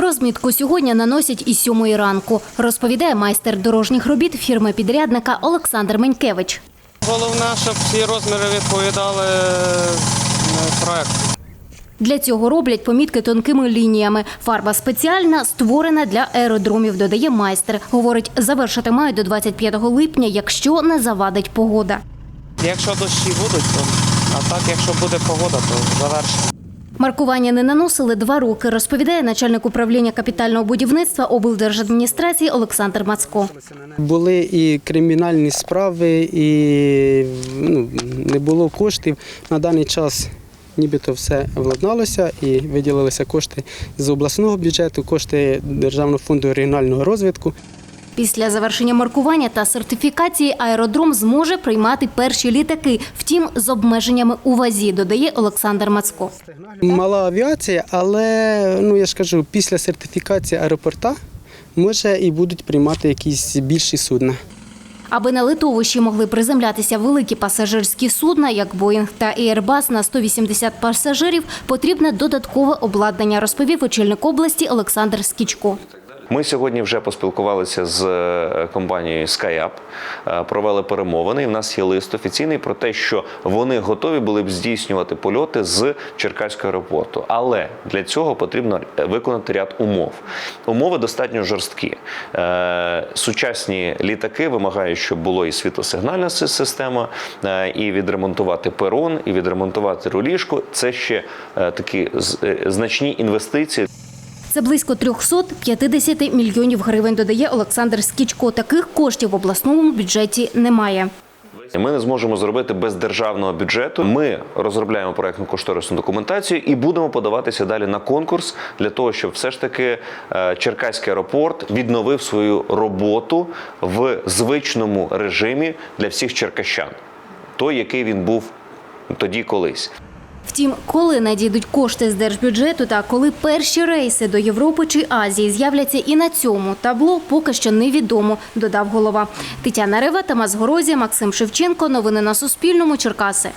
Розмітку сьогодні наносять із сьомої ранку, розповідає майстер дорожніх робіт фірми підрядника Олександр Менькевич. Головне, щоб всі розміри відповідали е, проекту. Для цього роблять помітки тонкими лініями. Фарба спеціальна, створена для аеродромів, додає майстер. Говорить, завершити мають до 25 липня, якщо не завадить погода. Якщо дощі будуть, то а так, якщо буде погода, то завершимо. Маркування не наносили два роки, розповідає начальник управління капітального будівництва облдержадміністрації Олександр Мацко. Були і кримінальні справи, і ну, не було коштів. На даний час нібито все владналося і виділилися кошти з обласного бюджету, кошти Державного фонду регіонального розвитку. Після завершення маркування та сертифікації аеродром зможе приймати перші літаки, втім з обмеженнями у вазі, додає Олександр Мацко. Мала авіація, але ну я ж кажу, після сертифікації аеропорта може і будуть приймати якісь більші судна. Аби на литовищі могли приземлятися великі пасажирські судна, як Боїнг та Airbus на 180 пасажирів, потрібне додаткове обладнання, розповів очільник області Олександр Скічко. Ми сьогодні вже поспілкувалися з е, компанією SkyUp, е, провели перемовини. І в нас є лист офіційний про те, що вони готові були б здійснювати польоти з Черкаського аеропорту. Але для цього потрібно виконати ряд умов. Умови достатньо жорсткі. Е, Сучасні літаки вимагають, щоб було і світлосигнальна система, е, і відремонтувати перон, і відремонтувати руліжку. Це ще е, такі е, значні інвестиції. Це близько 350 мільйонів гривень, додає Олександр Скічко. Таких коштів в обласному бюджеті немає. Ми не зможемо зробити без державного бюджету. Ми розробляємо проектну кошторисну документацію і будемо подаватися далі на конкурс для того, щоб все ж таки е, Черкаський аеропорт відновив свою роботу в звичному режимі для всіх черкащан, той, який він був тоді колись. Втім, коли надійдуть кошти з держбюджету та коли перші рейси до Європи чи Азії з'являться і на цьому табло, поки що невідомо, додав голова. Тетяна Рева, Тамас Горозія, Максим Шевченко. Новини на Суспільному. Черкаси.